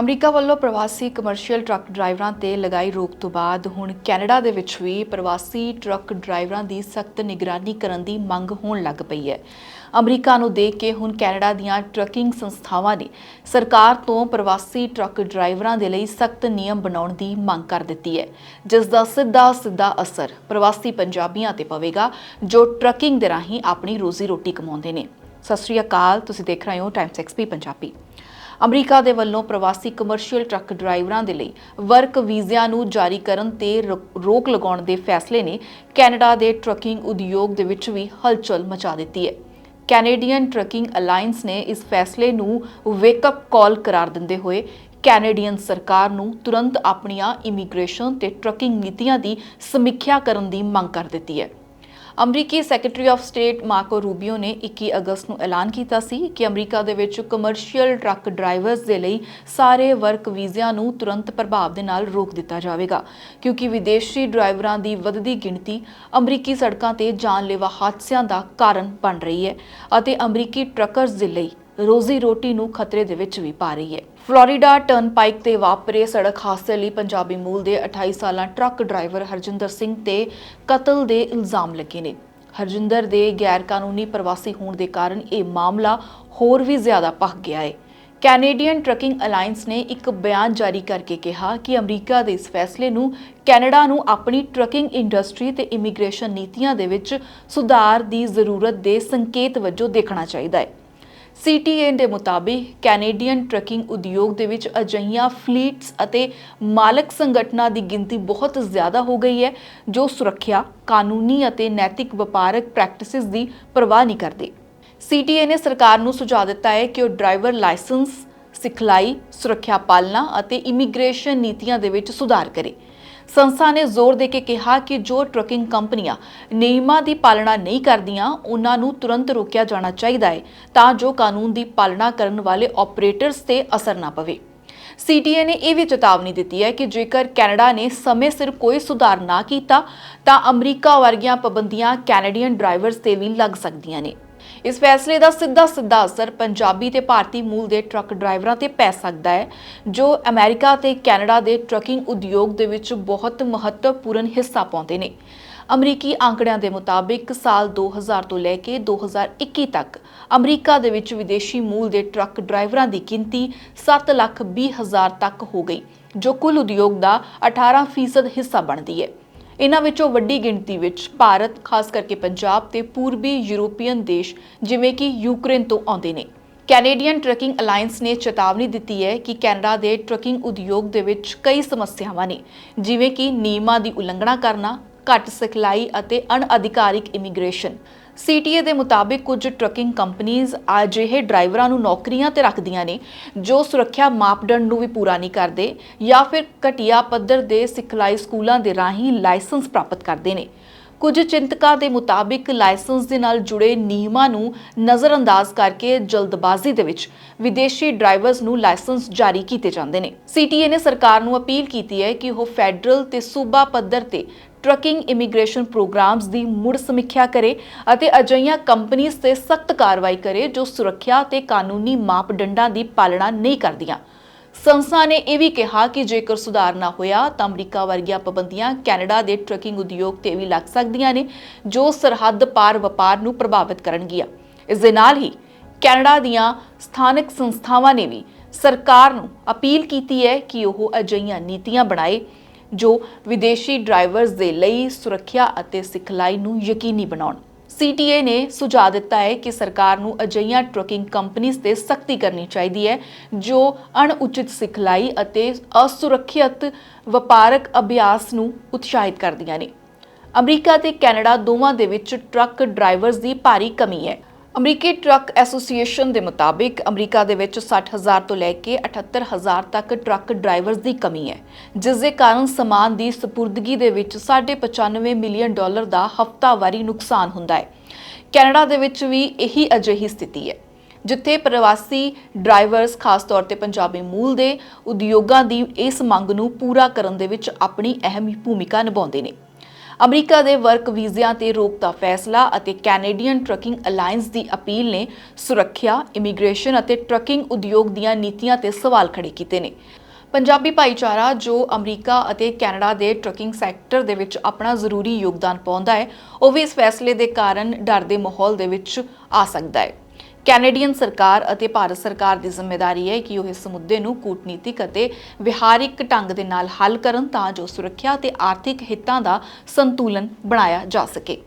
America ਵੱਲੋਂ ਪ੍ਰਵਾਸੀ commercial truck ਡਰਾਈਵਰਾਂ ਤੇ ਲਗਾਈ ਰੋਕ ਤੋਂ ਬਾਅਦ ਹੁਣ ਕੈਨੇਡਾ ਦੇ ਵਿੱਚ ਵੀ ਪ੍ਰਵਾਸੀ ਟਰੱਕ ਡਰਾਈਵਰਾਂ ਦੀ ਸਖਤ ਨਿਗਰਾਨੀ ਕਰਨ ਦੀ ਮੰਗ ਹੋਣ ਲੱਗ ਪਈ ਹੈ। ਅਮਰੀਕਾ ਨੂੰ ਦੇਖ ਕੇ ਹੁਣ ਕੈਨੇਡਾ ਦੀਆਂ ਟਰੱਕਿੰਗ ਸੰਸਥਾਵਾਂ ਨੇ ਸਰਕਾਰ ਤੋਂ ਪ੍ਰਵਾਸੀ ਟਰੱਕ ਡਰਾਈਵਰਾਂ ਦੇ ਲਈ ਸਖਤ ਨਿਯਮ ਬਣਾਉਣ ਦੀ ਮੰਗ ਕਰ ਦਿੱਤੀ ਹੈ। ਜਿਸ ਦਾ ਸਿੱਧਾ ਸਿੱਧਾ ਅਸਰ ਪ੍ਰਵਾਸੀ ਪੰਜਾਬੀਆਂ ਤੇ ਪਵੇਗਾ, ਜੋ ਟਰੱਕਿੰਗ ਦੇ ਰਾਹੀਂ ਆਪਣੀ ਰੋਜ਼ੀ ਰੋਟੀ ਕਮਾਉਂਦੇ ਨੇ। ਸਤਿ ਸ਼੍ਰੀ ਅਕਾਲ, ਤੁਸੀਂ ਦੇਖ ਰਹੇ ਹੋ ਟਾਈਮਸ ਐਕਸਪੀ ਪੰਜਾਬੀ। ਅਮਰੀਕਾ ਦੇ ਵੱਲੋਂ ਪ੍ਰਵਾਸੀ ਕਮਰਸ਼ੀਅਲ ਟਰੱਕ ਡਰਾਈਵਰਾਂ ਦੇ ਲਈ ਵਰਕ ਵੀਜ਼ਿਆਂ ਨੂੰ ਜਾਰੀ ਕਰਨ ਤੇ ਰੋ- ਰੋਕ ਲਗਾਉਣ ਦੇ ਫੈਸਲੇ ਨੇ ਕੈਨੇਡਾ ਦੇ ਟਰੱਕਿੰਗ ਉਦਯੋਗ ਦੇ ਵਿੱਚ ਵੀ ਹਲਚਲ ਮਚਾ ਦਿੱਤੀ ਹੈ। ਕੈਨੇਡੀਅਨ ਟਰੱਕਿੰਗ ਅਲਾਈਅੰਸ ਨੇ ਇਸ ਫੈਸਲੇ ਨੂੰ ਵੇਕਅਪ ਕਾਲ ਕਰਾਰ ਦਿੰਦੇ ਹੋਏ ਕੈਨੇਡੀਅਨ ਸਰਕਾਰ ਨੂੰ ਤੁਰੰਤ ਆਪਣੀਆਂ ਇਮੀਗ੍ਰੇਸ਼ਨ ਤੇ ਟਰੱਕਿੰਗ ਨੀਤੀਆਂ ਦੀ ਸਮੀਖਿਆ ਕਰਨ ਦੀ ਮੰਗ ਕਰ ਦਿੱਤੀ ਹੈ। ਅਮਰੀਕੀ secretary of state Marco Rubio ਨੇ 21 ਅਗਸਤ ਨੂੰ ਐਲਾਨ ਕੀਤਾ ਸੀ ਕਿ ਅਮਰੀਕਾ ਦੇ ਵਿੱਚ ਕਮਰਸ਼ੀਅਲ ਟਰੱਕ ਡਰਾਈਵਰਸ ਦੇ ਲਈ ਸਾਰੇ ਵਰਕ ਵੀਜ਼ਿਆਂ ਨੂੰ ਤੁਰੰਤ ਪ੍ਰਭਾਵ ਦੇ ਨਾਲ ਰੋਕ ਦਿੱਤਾ ਜਾਵੇਗਾ। ਕਿਉਂਕਿ ਵਿਦੇਸ਼ੀ ਡਰਾਈਵਰਾਂ ਦੀ ਵੱਧਦੀ ਗਿਣਤੀ ਅਮਰੀਕੀ ਸੜਕਾਂ ਤੇ ਜਾਨਲੇਵਾ ਹਾਦਸਿਆਂ ਦਾ ਕਾਰਨ ਬਣ ਰਹੀ ਹੈ ਅਤੇ ਅਮਰੀਕੀ ਟਰੱਕਰਸ ਦੇ ਲਈ ਰੋਜ਼ੀ ਰੋਟੀ ਨੂੰ ਖਤਰੇ ਦੇ ਵਿੱਚ ਵੀ ਪਾ ਰਹੀ ਹੈ। ਫਲੋਰੀਡਾ ਟਰਨਪਾਈਕ ਤੇ ਵਾਪਰੇ ਸੜਕ ਹਾਦਸੇ ਲਈ ਪੰਜਾਬੀ ਮੂਲ ਦੇ 28 ਸਾਲਾਂ ਟਰੱਕ ਡਰਾਈਵਰ ਹਰਜਿੰਦਰ ਸਿੰਘ ਤੇ ਕਤਲ ਦੇ ਇਲਜ਼ਾਮ ਲੱਗੇ ਨੇ। ਹਰਜਿੰਦਰ ਦੇ ਗੈਰ ਕਾਨੂੰਨੀ ਪ੍ਰਵਾਸੀ ਹੋਣ ਦੇ ਕਾਰਨ ਇਹ ਮਾਮਲਾ ਹੋਰ ਵੀ ਜ਼ਿਆਦਾ ਭਖ ਗਿਆ ਹੈ। ਕੈਨੇਡੀਅਨ ਟਰੱਕਿੰਗ ਅਲਾਈਅੰਸ ਨੇ ਇੱਕ ਬਿਆਨ ਜਾਰੀ ਕਰਕੇ ਕਿਹਾ ਕਿ ਅਮਰੀਕਾ ਦੇ ਇਸ ਫੈਸਲੇ ਨੂੰ ਕੈਨੇਡਾ ਨੂੰ ਆਪਣੀ ਟਰੱਕਿੰਗ ਇੰਡਸਟਰੀ ਤੇ ਇਮੀਗ੍ਰੇਸ਼ਨ ਨੀਤੀਆਂ ਦੇ ਵਿੱਚ ਸੁਧਾਰ ਦੀ ਜ਼ਰੂਰਤ ਦੇ ਸੰਕੇਤ ਵਜੋਂ ਦੇਖਣਾ ਚਾਹੀਦਾ ਹੈ। ਸੀਟੀਏ ਦੇ ਮੁਤਾਬਿਕ ਕੈਨੇਡੀਅਨ ਟਰੱਕਿੰਗ ਉਦਯੋਗ ਦੇ ਵਿੱਚ ਅਜਿਹੀਆਂ ਫਲੀਟਸ ਅਤੇ ਮਾਲਕ ਸੰਗਠਨਾਂ ਦੀ ਗਿਣਤੀ ਬਹੁਤ ਜ਼ਿਆਦਾ ਹੋ ਗਈ ਹੈ, ਜੋ ਸੁਰੱਖਿਆ, ਕਾਨੂੰਨੀ ਅਤੇ ਨੈਤਿਕ ਵਪਾਰਕ ਪ੍ਰੈਕਟਿਸਿਸ ਦੀ ਪਰਵਾਹ ਨਹੀਂ ਕਰਦੇ। ਸੀਟੀਏ ਨੇ ਸਰਕਾਰ ਨੂੰ ਸੁਝਾਅ ਦਿੱਤਾ ਹੈ ਕਿ ਉਹ ਡਰਾਈਵਰ ਲਾਇਸੈਂਸ, ਸਿਖਲਾਈ, ਸੁਰੱਖਿਆ ਪਾਲਣਾ ਅਤੇ ਇਮੀਗ੍ਰੇਸ਼ਨ ਨੀਤੀਆਂ ਦੇ ਵਿੱਚ ਸੁਧਾਰ ਕਰੇ। ਸੰਸਥਾ ਨੇ ਜ਼ੋਰ ਦੇ ਕੇ ਕਿਹਾ ਕਿ ਜੋ ਟਰਕਿੰਗ ਕੰਪਨੀਆਂ ਨਿਯਮਾਂ ਦੀ ਪਾਲਣਾ ਨਹੀਂ ਕਰਦੀਆਂ, ਉਹਨਾਂ ਨੂੰ ਤੁਰੰਤ ਰੋਕਿਆ ਜਾਣਾ ਚਾਹੀਦਾ ਹੈ ਤਾਂ ਜੋ ਕਾਨੂੰਨ ਦੀ ਪਾਲਣਾ ਕਰਨ ਵਾਲੇ ਆਪਰੇਟਰਸ ਤੇ ਅਸਰ ਨਾ ਪਵੇ। ਸੀਟੀਏ ਨੇ ਇਹ ਵੀ ਚੇਤਾਵਨੀ ਦਿੱਤੀ ਹੈ ਕਿ ਜੇਕਰ ਕੈਨੇਡਾ ਨੇ ਸਮੇਂ ਸਿਰ ਕੋਈ ਸੁਧਾਰ ਨਾ ਕੀਤਾ, ਤਾਂ ਅਮਰੀਕਾ ਵਰਗੀਆਂ ਪਾਬੰਦੀਆਂ ਕੈਨੇਡੀਅਨ ਡਰਾਈਵਰਸ ਤੇ ਵੀ ਲੱਗ ਸਕਦੀਆਂ ਨੇ। ਇਸ ਫੈਸਲੇ ਦਾ ਸਿੱਧਾ ਸਿੱਧਾ ਅਸਰ ਪੰਜਾਬੀ ਤੇ ਭਾਰਤੀ ਮੂਲ ਦੇ ਟਰੱਕ ਡਰਾਈਵਰਾਂ ਤੇ ਪੈ ਸਕਦਾ ਹੈ, ਜੋ ਅਮਰੀਕਾ ਤੇ ਕੈਨੇਡਾ ਦੇ ਟਰੱਕਿੰਗ ਉਦਯੋਗ ਦੇ ਵਿੱਚ ਬਹੁਤ ਮਹੱਤਵਪੂਰਨ ਹਿੱਸਾ ਪਾਉਂਦੇ ਨੇ। ਅਮਰੀਕੀ ਆંકੜਿਆਂ ਦੇ ਮੁਤਾਬਿਕ ਸਾਲ 2000 ਤੋਂ ਲੈ ਕੇ 2021 ਤੱਕ ਅਮਰੀਕਾ ਦੇ ਵਿੱਚ ਵਿਦੇਸ਼ੀ ਮੂਲ ਦੇ ਟਰੱਕ ਡਰਾਈਵਰਾਂ ਦੀ ਗਿਣਤੀ 7 ਲੱਖ 20 ਹਜ਼ਾਰ ਤੱਕ ਹੋ ਗਈ, ਜੋ ਕੁੱਲ ਉਦਯੋਗ ਦਾ 18% ਹਿੱਸਾ ਬਣਦੀ ਹੈ। ਇਹਨਾਂ ਵਿੱਚੋਂ ਵੱਡੀ ਗਿਣਤੀ ਵਿੱਚ ਭਾਰਤ, ਖਾਸ ਕਰਕੇ ਪੰਜਾਬ ਤੇ ਪੂਰਬੀ ਯੂਰੋਪੀਅਨ ਦੇਸ਼, ਜਿਵੇਂ ਕਿ ਯੂਕਰੇਨ ਤੋਂ ਆਉਂਦੇ ਨੇ। ਕੈਨੇਡੀਅਨ ਟਰੱਕਿੰਗ ਅਲਾਈਅੰਸ ਨੇ ਚੇਤਾਵਨੀ ਦਿੱਤੀ ਹੈ ਕਿ ਕੈਨੇਡਾ ਦੇ ਟਰੱਕਿੰਗ ਉਦਯੋਗ ਦੇ ਵਿੱਚ ਕਈ ਸਮੱਸਿਆਵਾਂ ਨੇ, ਜਿਵੇਂ ਕਿ ਨਿਯਮਾਂ ਦੀ ਉਲੰਘਣਾ ਕਰਨਾ, ਘੱਟ ਸਿਖਲਾਈ ਅਤੇ ਅਣਅਧਿਕਾਰਿਕ ਇਮੀਗ੍ਰੇਸ਼ਨ। ਸੀਟੀਏ ਦੇ ਮੁਤਾਬਿਕ ਕੁਝ ਟਰੱਕਿੰਗ ਕੰਪਨੀਆਂ ਅਜਿਹੇ ਡਰਾਈਵਰਾਂ ਨੂੰ ਨੌਕਰੀਆਂ ਤੇ ਰੱਖਦੀਆਂ ਨੇ, ਜੋ ਸੁਰੱਖਿਆ ਮਾਪਦੰਡ ਨੂੰ ਵੀ ਪੂਰਾ ਨਹੀਂ ਕਰਦੇ ਜਾਂ ਫਿਰ ਘਟੀਆ ਪੱਧਰ ਦੇ ਸਿਖਲਾਈ ਸਕੂਲਾਂ ਦੇ ਰਾਹੀਂ ਲਾਇਸੈਂਸ ਪ੍ਰਾਪਤ ਕਰਦੇ ਨੇ। ਕੁਝ ਚਿੰਤਕਾਂ ਦੇ ਮੁਤਾਬਿਕ ਲਾਇਸੈਂਸ ਦੇ ਨਾਲ ਜੁੜੇ ਨਿਯਮਾਂ ਨੂੰ ਨਜ਼ਰਅੰਦਾਜ਼ ਕਰਕੇ ਜਲਦਬਾਜ਼ੀ ਦੇ ਵਿੱਚ ਵਿਦੇਸ਼ੀ ਡਰਾਈਵਰਸ ਨੂੰ ਲਾਇਸੈਂਸ ਜਾਰੀ ਕੀਤੇ ਜਾਂਦੇ ਨੇ। ਸੀਟੀਏ ਨੇ ਸਰਕਾਰ ਨੂੰ ਅਪੀਲ ਕੀਤੀ ਹੈ ਕਿ ਉਹ ਫੈਡਰਲ ਤੇ ਸੂਬਾ ਪੱਧਰ ਤੇ ਟਰੱਕਿੰਗ ਇਮੀਗ੍ਰੇਸ਼ਨ ਪ੍ਰੋਗਰਾਮਸ ਦੀ ਮੁੜ ਸਮੀਖਿਆ ਕਰੇ ਅਤੇ ਅਜਿਹੀਆਂ ਕੰਪਨੀਆਂ ਤੇ ਸਖਤ ਕਾਰਵਾਈ ਕਰੇ ਜੋ ਸੁਰੱਖਿਆ ਤੇ ਕਾਨੂੰਨੀ ਮਾਪਦੰਡਾਂ ਦੀ ਪਾਲਣਾ ਨਹੀਂ ਕਰਦੀਆਂ। ਸੰਸਥਾ ਨੇ ਇਹ ਵੀ ਕਿਹਾ ਕਿ ਜੇਕਰ ਸੁਧਾਰ ਨਾ ਹੋਇਆ ਤਾਂ ਅਮਰੀਕਾ ਵਰਗੀਆਂ ਪਾਬੰਦੀਆਂ ਕੈਨੇਡਾ ਦੇ ਟਰੱਕਿੰਗ ਉਦਯੋਗ ਤੇ ਵੀ ਲੱਗ ਸਕਦੀਆਂ ਨੇ, ਜੋ ਸਰਹੱਦ ਪਾਰ ਵਪਾਰ ਨੂੰ ਪ੍ਰਭਾਵਿਤ ਕਰਨਗੀਆਂ। ਇਸ ਦੇ ਨਾਲ ਹੀ ਕੈਨੇਡਾ ਦੀਆਂ ਸਥਾਨਕ ਸੰਸਥਾਵਾਂ ਨੇ ਵੀ ਸਰਕਾਰ ਨੂੰ ਅਪੀਲ ਕੀਤੀ ਹੈ ਕਿ ਉਹ ਅਜਿਹੀਆਂ ਨੀਤੀਆਂ ਬਣਾਏ ਜੋ ਵਿਦੇਸ਼ੀ ਡਰਾਈਵਰਸ ਦੇ ਲਈ ਸੁਰੱਖਿਆ ਅਤੇ ਸਿਖਲਾਈ ਨੂੰ ਯਕੀਨੀ ਬਣਾਉਣ। ਸੀਟੀਏ ਨੇ ਸੁਝਾਅ ਦਿੱਤਾ ਹੈ ਕਿ ਸਰਕਾਰ ਨੂੰ ਅਜਿਹੀਆਂ ਟਰੱਕਿੰਗ ਕੰਪਨੀਆਂ ਤੇ ਸਖਤੀ ਕਰਨੀ ਚਾਹੀਦੀ ਹੈ, ਜੋ ਅਣਉਚਿਤ ਸਿਖਲਾਈ ਅਤੇ ਅਸੁਰੱਖਿਅਤ ਵਪਾਰਕ ਅਭਿਆਸ ਨੂੰ ਉਤਸ਼ਾਹਿਤ ਕਰਦੀਆਂ ਨੇ। ਅਮਰੀਕਾ ਤੇ ਕੈਨੇਡਾ ਦੋਵਾਂ ਦੇ ਵਿੱਚ ਟਰੱਕ ਡਰਾਈਵਰਸ ਦੀ ਭਾਰੀ ਕਮੀ ਹੈ। ਅਮਰੀਕੀ ਟਰੱਕ ਐਸੋਸੀਏਸ਼ਨ ਦੇ ਮੁਤਾਬਿਕ ਅਮਰੀਕਾ ਦੇ ਵਿੱਚ 60000 ਤੋਂ ਲੈ ਕੇ 78000 ਤੱਕ ਟਰੱਕ ਡਰਾਈਵਰਸ ਦੀ ਕਮੀ ਹੈ, ਜਿਸ ਦੇ ਕਾਰਨ ਸਮਾਨ ਦੀ ਸਪੁਰਦਗੀ ਦੇ ਵਿੱਚ 95 ਮਿਲੀਅਨ ਡਾਲਰ ਦਾ ਹਫ਼ਤਾਵਾਰੀ ਨੁਕਸਾਨ ਹੁੰਦਾ ਹੈ। ਕੈਨੇਡਾ ਦੇ ਵਿੱਚ ਵੀ ਇਹੀ ਅਜਿਹੀ ਸਥਿਤੀ ਹੈ, ਜਿੱਥੇ ਪ੍ਰਵਾਸੀ ਡਰਾਈਵਰਸ ਖਾਸ ਤੌਰ ਤੇ ਪੰਜਾਬੀ ਮੂਲ ਦੇ ਉਦਯੋਗਾਂ ਦੀ ਇਸ ਮੰਗ ਨੂੰ ਪੂਰਾ ਕਰਨ ਦੇ ਵਿੱਚ ਆਪਣੀ ਅਹਿਮ ਭੂਮਿਕਾ ਨਿਭਾਉਂਦੇ ਨੇ। ਅਮਰੀਕਾ ਦੇ ਵਰਕ ਵੀਜ਼ਿਆਂ ਤੇ ਰੋਕ ਦਾ ਫੈਸਲਾ ਅਤੇ ਕੈਨੇਡੀਅਨ ਟਰੱਕਿੰਗ ਅਲਾਈਅੰਸ ਦੀ ਅਪੀਲ ਨੇ ਸੁਰੱਖਿਆ, ਇਮੀਗ੍ਰੇਸ਼ਨ ਅਤੇ ਟਰੱਕਿੰਗ ਉਦਯੋਗ ਦੀਆਂ ਨੀਤੀਆਂ ਤੇ ਸਵਾਲ ਖੜੇ ਕੀਤੇ ਨੇ। ਪੰਜਾਬੀ ਭਾਈਚਾਰਾ ਜੋ ਅਮਰੀਕਾ ਅਤੇ ਕੈਨੇਡਾ ਦੇ ਟਰੱਕਿੰਗ ਸੈਕਟਰ ਦੇ ਵਿੱਚ ਆਪਣਾ ਜ਼ਰੂਰੀ ਯੋਗਦਾਨ ਪਾਉਂਦਾ ਹੈ ਉਹ ਵੀ ਇਸ ਫੈਸਲੇ ਦੇ ਕਾਰਨ ਡਰ ਦੇ ਮਾਹੌਲ ਦੇ ਵਿੱਚ ਆ ਸਕਦਾ ਹੈ ਕੈਨੇਡੀਅਨ ਸਰਕਾਰ ਅਤੇ ਭਾਰਤ ਸਰਕਾਰ ਦੀ ਜ਼ਿੰਮੇਵਾਰੀ ਹੈ ਕਿ ਉਹ ਇਸ ਮੁੱਦੇ ਨੂੰ ਕੂਟਨੀਤਿਕ ਅਤੇ ਵਿਹਾਰਿਕ ਢੰਗ ਦੇ ਨਾਲ ਹੱਲ ਕਰਨ ਤਾਂ ਜੋ ਸੁਰੱਖਿਆ ਅਤੇ ਆਰਥਿਕ ਹਿੱਤਾਂ ਦਾ ਸੰਤੁਲਨ ਬਣਾਇਆ ਜਾ ਸਕੇ।